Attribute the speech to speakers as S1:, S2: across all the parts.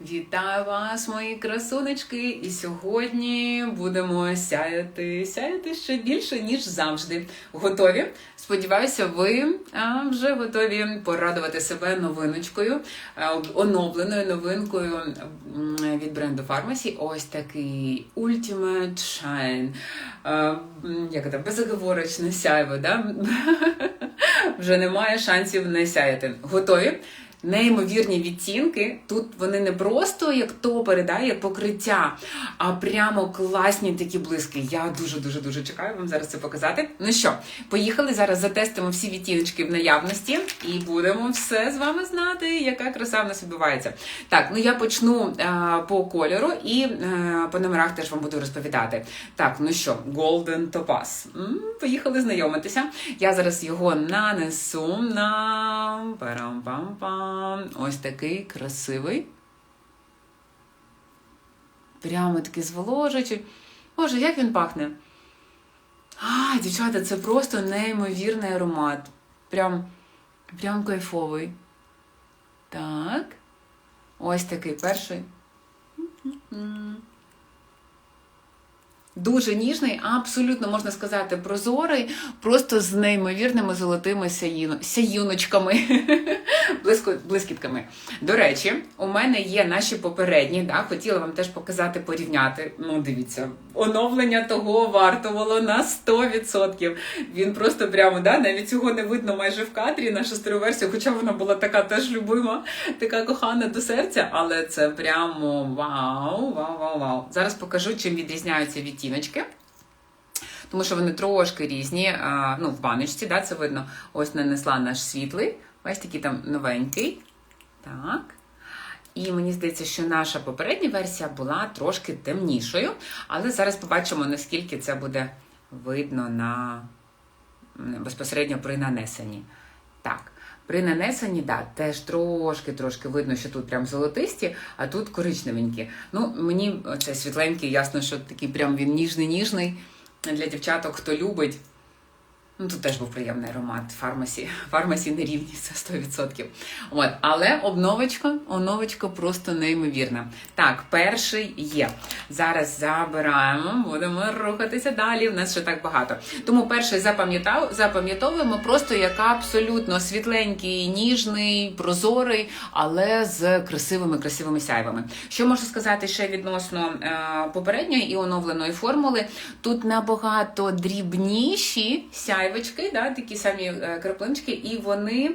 S1: Вітаю вас, мої красунечки! І сьогодні будемо сяяти, сяяти ще більше, ніж завжди. Готові? Сподіваюся, ви вже готові порадувати себе новиночкою, оновленою новинкою від бренду Pharmacy. Ось такий Ultimate Shine. Як це? Безоговорочне сяйво, да? Вже немає шансів не сяяти. Готові? Неймовірні відтінки. Тут вони не просто як топери, да, як покриття, а прямо класні такі блиски. Я дуже дуже чекаю вам зараз це показати. Ну що, поїхали зараз затестимо всі відтіночки в наявності і будемо все з вами знати, яка краса в нас відбувається. Так, ну я почну а, по кольору і а, по номерах теж вам буду розповідати. Так, ну що, Golden Topaz. М, Поїхали знайомитися. Я зараз його нанесу на парам-пам-пам. Ось такий красивий. Прямо такий зволожуючий. Боже, як він пахне. А, дівчата, це просто неймовірний аромат. Прям, прям кайфовий. Так. Ось такий перший. Дуже ніжний, абсолютно можна сказати, прозорий, просто з неймовірними золотими сяїно- сяюночками, блискітками. До речі, у мене є наші попередні, да, хотіла вам теж показати, порівняти. Ну, дивіться, оновлення того вартувало на 100%. Він просто прямо, да, навіть цього не видно майже в кадрі, наша стару версію, хоча вона була така теж любима, така кохана до серця, але це прямо вау, вау, вау, вау. Зараз покажу, чим відрізняються відтіночки. Тому що вони трошки різні. а, Ну, в баночці, да, це видно. Ось нанесла наш світлий. Ось такий там новенький. Так. І мені здається, що наша попередня версія була трошки темнішою. Але зараз побачимо, наскільки це буде видно на безпосередньо при нанесенні. Так. При нанесенні, да, теж трошки-трошки видно, що тут прям золотисті, а тут коричневенькі. Ну, мені це світленький, ясно, що такий прям він ніжний-ніжний. Для дівчаток, хто любить. Ну, тут теж був приємний аромат фармасі. Фармасі не рівні, це 100%. От, але обновочка, оновочка просто неймовірна. Так, перший є. Зараз забираємо, будемо рухатися далі. У нас ще так багато. Тому перший запам'ятовуємо просто як абсолютно світленький, ніжний, прозорий, але з красивими красивими сяйвами. Що можу сказати ще відносно е, попередньої і оновленої формули? Тут набагато дрібніші сяйвочки, да, такі самі е, краплиночки, і вони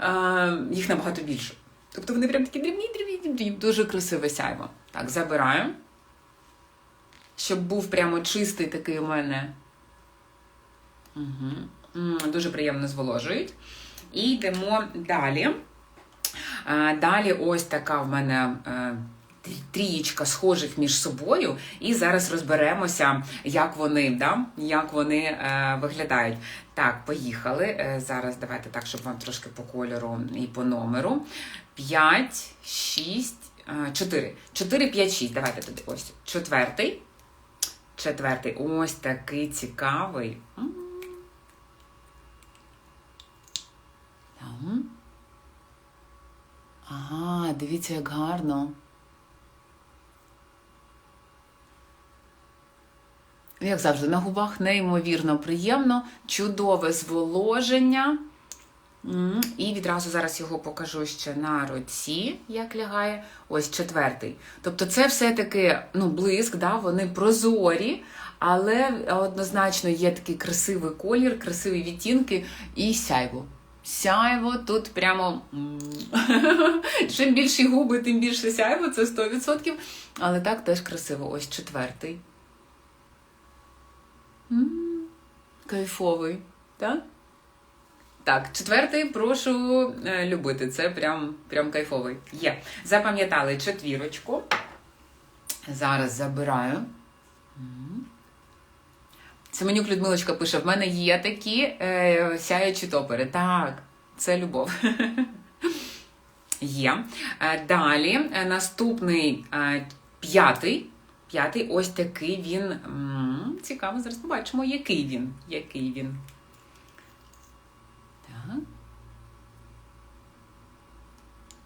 S1: е, їх набагато більше. Тобто вони прям такі дрібні, дрібні, дрібні, дуже красиве сяйво. Так, забираю. Щоб був прямо чистий такий у мене. Угу. Дуже приємно зволожують. І йдемо далі. А, Далі ось така в мене е, трієчка схожих між собою. І зараз розберемося, як вони, да? як вони е, виглядають. Так, поїхали. Е, Зараз давайте так, щоб вам трошки по кольору і по номеру. 5, 6, 4. 4, 5, 6. Давайте туди. Ось. Четвертий. Четвертий. Ось такий цікавий. Ага, дивіться, як гарно. Як завжди, на губах неймовірно приємно, чудове зволоження. І відразу зараз його покажу ще на руці, як лягає. Ось четвертий. Тобто, це все-таки ну, блиск, да, вони прозорі, але однозначно є такий красивий колір, красиві відтінки і сяйво. Сяйво тут прямо. Чим більші губи, тим більше сяйво, це 100%. Але так теж красиво. Ось четвертий. Кайфовий, так? Так, четвертий прошу е, любити. Це прям, прям кайфовий. Є. Запам'ятали четвірочку. Зараз забираю. Семенюк Людмилочка пише: в мене є такі е, сяючі топери. Так, це любов. Є. Е, Далі е, наступний п'ятий. П'ятий ось такий він. М цікаво, зараз побачимо, який він. Який він.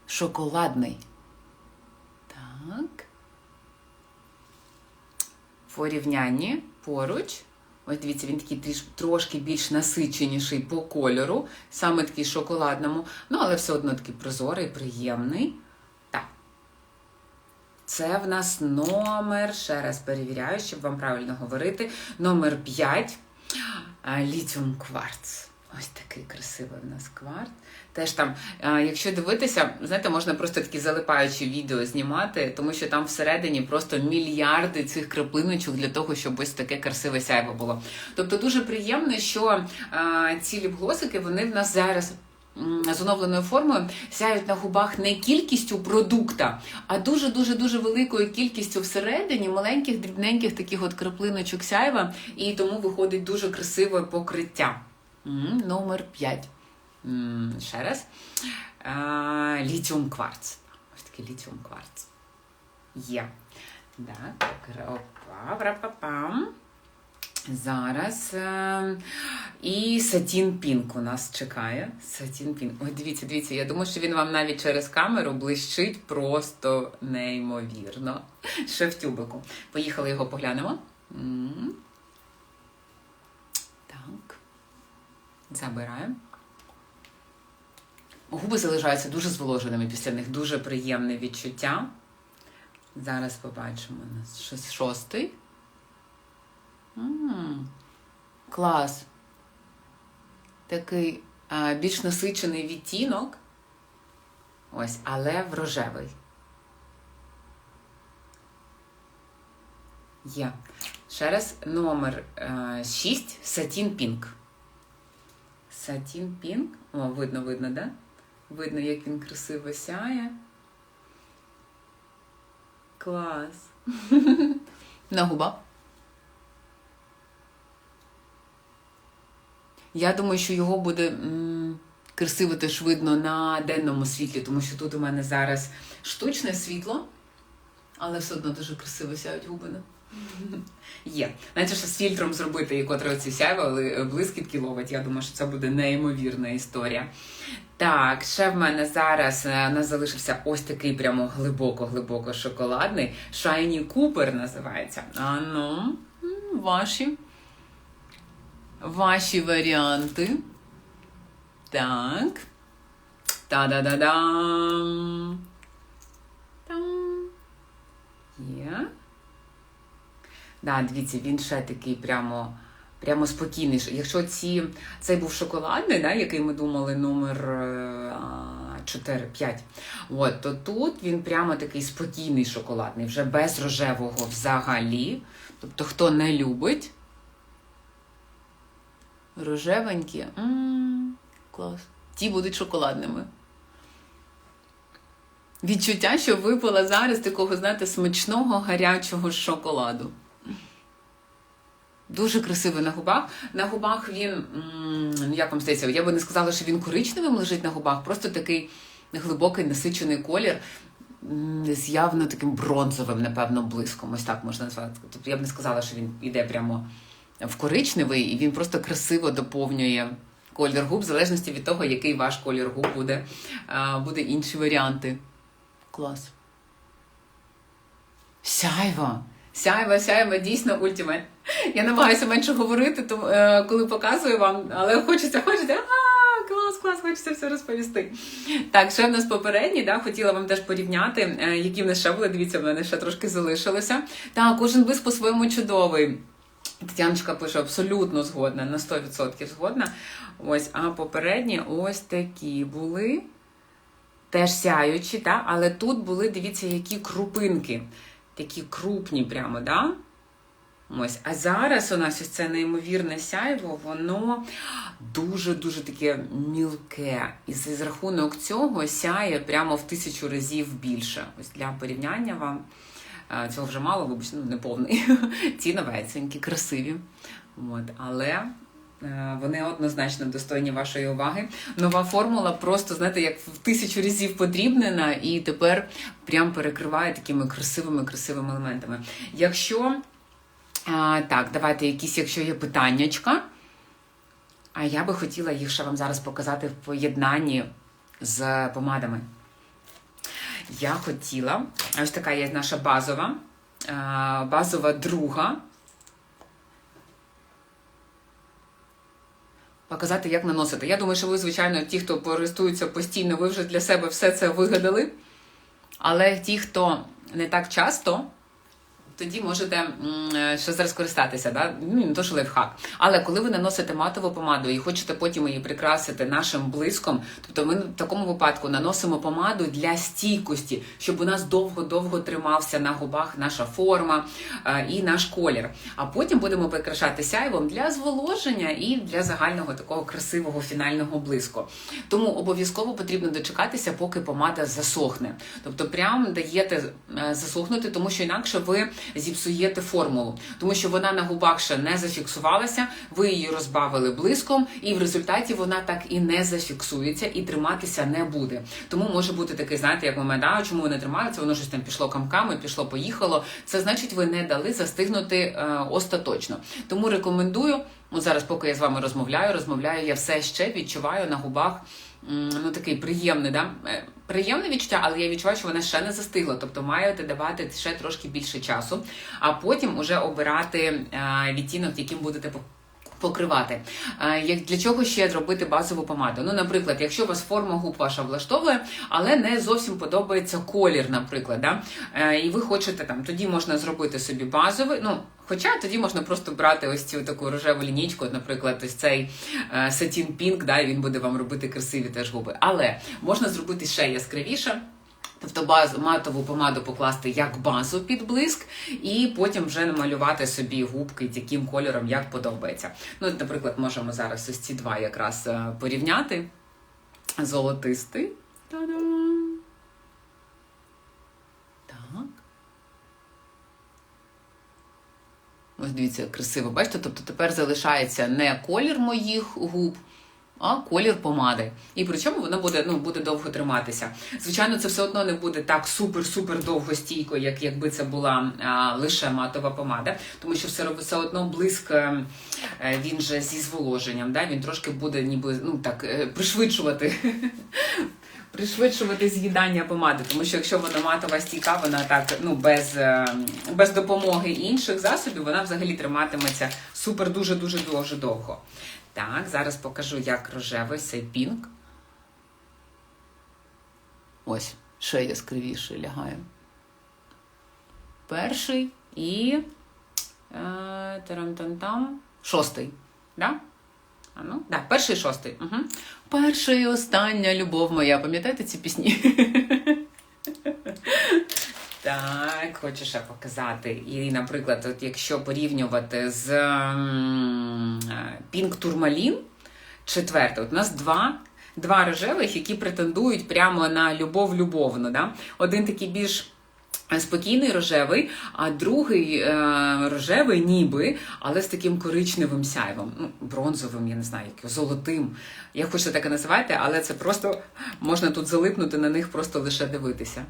S1: Шоколадний. Так. Порівнянні поруч. Ось дивіться, він такий тріш, трошки більш насиченіший по кольору, саме такий шоколадному, ну, але все одно такий прозорий, приємний. Це в нас номер, ще раз перевіряю, щоб вам правильно говорити. Номер 5. Літіум кварц. Ось такий красивий в нас кварц. Теж там, якщо дивитися, знаєте, можна просто такі залипаючі відео знімати, тому що там всередині просто мільярди цих краплиночок для того, щоб ось таке красиве сяйво було. Тобто дуже приємно, що ці ліпглосики, вони в нас зараз. З оновленою формою сяють на губах не кількістю продукта, а дуже дуже великою кількістю всередині маленьких дрібненьких таких от краплиночок сяйва, і тому виходить дуже красиве покриття. Номер 5. Ще раз. Літіум кварц. Ось такий літіум кварц. Є. Так, опа, пам Зараз. е, І сатін пінк у нас чекає. Сатін пінк. Ой, дивіться, дивіться. Я думаю, що він вам навіть через камеру блищить просто неймовірно. Ще в тюбику. Поїхали його поглянемо. Так. Забираємо. Губи залишаються дуже зволоженими після них, дуже приємне відчуття. Зараз побачимо у нас шос- шостий. М клас. Такий а, більш насичений відтінок. Ось, але в рожевий. Є. Ще раз номер 6 Сатін Пінк. Сатін Пінк. О, видно, видно, да? Видно, як він красиво сяє. Клас. На губах. Я думаю, що його буде м, красиво теж видно на денному світлі, тому що тут у мене зараз штучне світло, але все одно дуже красиво сяють губи. да? Є. Знаєте, що з фільтром зробити, і котре оці сяйва, блискітки ловить. Я думаю, що це буде неймовірна історія. Так, ще в мене зараз е, у нас залишився ось такий прямо глибоко-глибоко шоколадний. Shiny Cooper називається. А ну, ваші. Ваші варіанти. Так. Та-да-да-дам. Там. Є. Да, дивіться, він ще такий прямо, прямо спокійний. Якщо ці, цей був шоколадний, да, який ми думали, номер 4-5, от, то тут він прямо такий спокійний шоколадний, вже без рожевого взагалі. Тобто, хто не любить. Рожевенькі. м клас. Ті будуть шоколадними. Відчуття, що випила зараз такого, знаєте, смачного гарячого шоколаду. Дуже красивий на губах. На губах він, як вам здається, я би не сказала, що він коричневим лежить на губах, просто такий глибокий насичений колір з явно таким бронзовим, напевно, блиском. Ось так можна назвати. Тобто я б не сказала, що він іде прямо в коричневий, і він просто красиво доповнює колір губ, в залежності від того, який ваш колір губ буде, буде інші варіанти. Клас. Сяйва! Сяйва, сяйва, дійсно ультимат. Я намагаюся менше говорити, то, е, коли показую вам, але хочеться, хочеться. А, клас, клас, хочеться все розповісти. Так, ще в нас попередні, да, хотіла вам теж порівняти, е, які в нас ще були. Дивіться, в мене ще трошки залишилося. Так, кожен блиск по-своєму чудовий. Тетяночка пише абсолютно згодна, на 100% згодна. Ось, а попередні ось такі були. Теж сяючі, та? але тут були, дивіться, які крупинки. Такі крупні прямо, да? Ось. А зараз у нас ось це неймовірне сяйво, воно дуже-дуже таке мілке. І за рахунок цього сяє прямо в тисячу разів більше. Ось для порівняння вам цього вже мало, вибачте, ну не повний. Ці новесенькі, красиві. От. Але е, вони однозначно достойні вашої уваги. Нова формула просто, знаєте, як в тисячу разів подрібнена, і тепер прям перекриває такими красивими красивими елементами. Якщо так, давайте якісь, якщо є питаннячка. А я би хотіла їх ще вам зараз показати в поєднанні з помадами. Я хотіла, ось така є наша базова базова друга. Показати, як наносити. Я думаю, що ви, звичайно, ті, хто користуються постійно, ви вже для себе все це вигадали. Але ті, хто не так часто, тоді можете м, ще зараз користатися, да? ну, не то що лайфхак. Але коли ви наносите матову помаду і хочете потім її прикрасити нашим блиском, тобто ми в такому випадку наносимо помаду для стійкості, щоб у нас довго-довго тримався на губах наша форма е, і наш колір. А потім будемо прикрашати сяйвом для зволоження і для загального такого красивого фінального блиску. Тому обов'язково потрібно дочекатися, поки помада засохне. Тобто, прям даєте е, засохнути, тому що інакше ви зіпсуєте формулу, тому що вона на губах ще не зафіксувалася, ви її розбавили блиском, і в результаті вона так і не зафіксується і триматися не буде. Тому може бути такий, знаєте, як момент, а чому не тримається, воно щось там пішло камками, пішло, поїхало. Це значить, ви не дали застигнути е, остаточно. Тому рекомендую. Ну, зараз, поки я з вами розмовляю, розмовляю, я все ще відчуваю на губах ну, такий приємний, да? Е, приємне відчуття, але я відчуваю, що вона ще не застигла. Тобто маєте давати ще трошки більше часу, а потім уже обирати е, відтінок, яким будете покривати. Е, як для чого ще зробити базову помаду? Ну, наприклад, якщо вас форма губ ваша влаштовує, але не зовсім подобається колір, наприклад, да? і ви хочете там, тоді можна зробити собі базовий. ну, Хоча тоді можна просто брати ось цю таку рожеву лінійку, наприклад, ось цей Satin Pink, да, і він буде вам робити красиві теж губи. Але можна зробити ще яскравіше. Тобто базу матову помаду покласти як базу під блиск, і потім вже намалювати собі губки таким кольором, як подобається. Ну, Наприклад, можемо зараз ось ці два якраз е, порівняти. Золотистий. Та-дам! Так. Ось дивіться, красиво. Бачите? Тобто тепер залишається не колір моїх губ, а колір помади. І при чому воно буде ну, буде довго триматися. Звичайно, це все одно не буде так супер-супер довго стійко, як якби це була а, лише матова помада, тому що все все одно блиск е, е, він же зі зволоженням. Да? Він трошки буде ніби ну так е, пришвидшувати пришвидшувати з'їдання помади, тому що якщо вона матова стійка, вона так ну без е, без допомоги інших засобів, вона взагалі триматиметься супер дуже дуже дуже довго. Так, зараз покажу, як рожевий цей пінк. Ось, ще яскравіше лягає. Перший і е, тарам-там-там, шостий. Да? А ну, да, перший і шостий. Угу. Перша і остання любов моя. Пам'ятаєте ці пісні? Так, хочу ще показати. І, наприклад, от якщо порівнювати з Pink Турмалін, четверте, от у нас два два рожевих, які претендують прямо на любов любовну. Да? Один такий більш Спокійний рожевий, а другий е, рожевий, ніби, але з таким коричневим сяйвом, ну, бронзовим, я не знаю, як золотим. Як хочете так і називайте, але це просто можна тут залипнути на них, просто лише дивитися.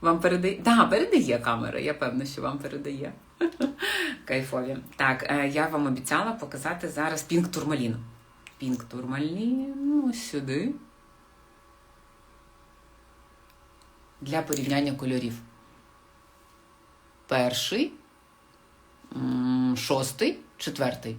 S1: Вам передає? Так, да, передає камера, я певна, що вам передає. Кайфові. Так, е, я вам обіцяла показати зараз пінк турмалін. Пінк турмалін, ну сюди. Для порівняння кольорів. Перший, шостий, четвертий.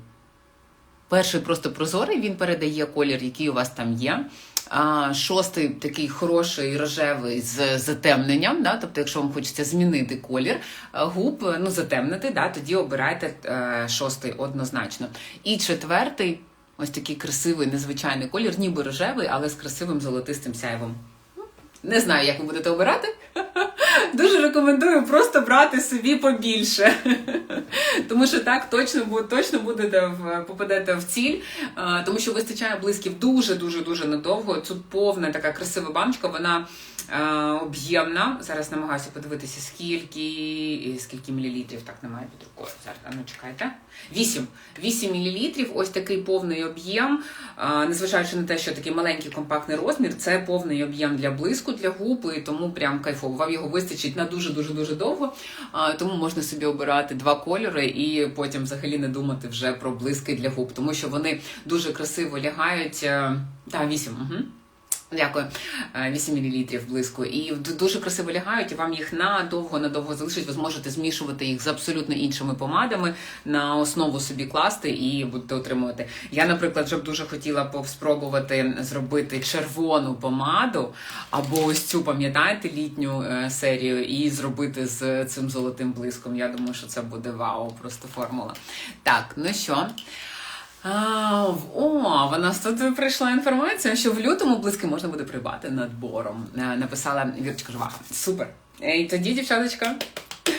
S1: Перший просто прозорий, він передає колір, який у вас там є. А Шостий такий хороший рожевий з затемненням. Да? Тобто, якщо вам хочеться змінити колір губ, ну затемнити, да? тоді обирайте е, шостий однозначно. І четвертий ось такий красивий, незвичайний колір, ніби рожевий, але з красивим золотистим сяйвом. Не знаю, як ви будете обирати. Дуже рекомендую просто брати собі побільше. Тому що так точно точно будете попадете в ціль, тому що вистачає блисків дуже-дуже дуже надовго. Тут повна така красива баночка, вона об'ємна. Зараз намагаюся подивитися, скільки скільки мілілітрів. Так, немає під рукою. Зараз, ну чекайте. 8 8 мілілітрів, ось такий повний об'єм. Незважаючи на те, що такий маленький компактний розмір, це повний об'єм для блиску, для губ, і тому прям кайфово. Вам його вистачить на дуже-дуже дуже довго. Тому можна собі обирати два кольори і потім взагалі не думати вже про блиски для губ, тому що вони дуже красиво лягають. Та, вісім. Угу. Дякую. Е, 8 мл блиску. І дуже красиво лягають, і вам їх надовго надовго залишить. Ви зможете змішувати їх з абсолютно іншими помадами на основу собі класти і будете отримувати. Я, наприклад, вже б дуже хотіла спробувати зробити червону помаду, або ось цю, пам'ятаєте, літню е, серію, і зробити з цим золотим блиском. Я думаю, що це буде вау, просто формула. Так, ну що. А, о, в нас тут прийшла інформація, що в лютому близьки можна буде придбати надбором. Е, Написала Вірочка Жваха. Супер. Е, І тоді, дівчаточка,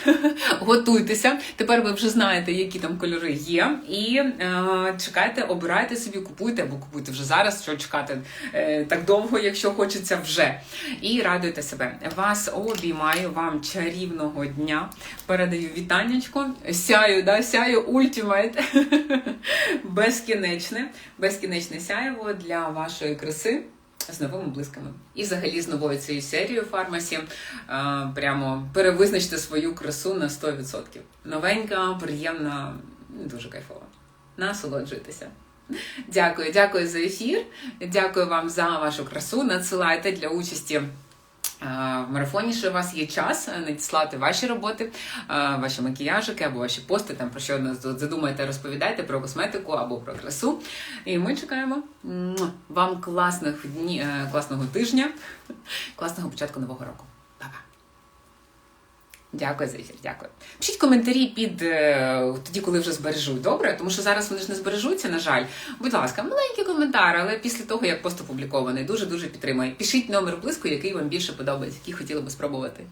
S1: готуйтеся. Тепер ви вже знаєте, які там кольори є. І е, чекайте, обирайте собі, купуйте або купуйте вже зараз, що чекати е, так довго, якщо хочеться вже. І радуйте себе. Вас обіймаю, вам чарівного дня. Передаю вітаннячку. Сяю, да, сяю ультимейт. Безкінечне, безкінечне сяєво для вашої краси. З новими блисками. І взагалі з новою цією серією фармасі е, прямо перевизначте свою красу на 100%. Новенька, приємна, дуже кайфова. Насолоджуйтеся. Дякую, дякую за ефір. Дякую вам за вашу красу. Надсилайте для участі. В марафоні ще у вас є час е, надіслати ваші роботи, е, ваші макіяжики або ваші пости, там про що нас задумаєте, розповідайте про косметику або про красу. І ми чекаємо вам класних дні, е, класного тижня, класного початку нового року. Дякую за ефір, дякую. Пишіть коментарі під е, тоді, коли вже збережуть. Добре, тому що зараз вони ж не збережуться, на жаль. Будь ласка, маленький коментар, але після того, як пост опублікований, дуже дуже підтримує. Пишіть номер близько, який вам більше подобається, який хотіли би спробувати.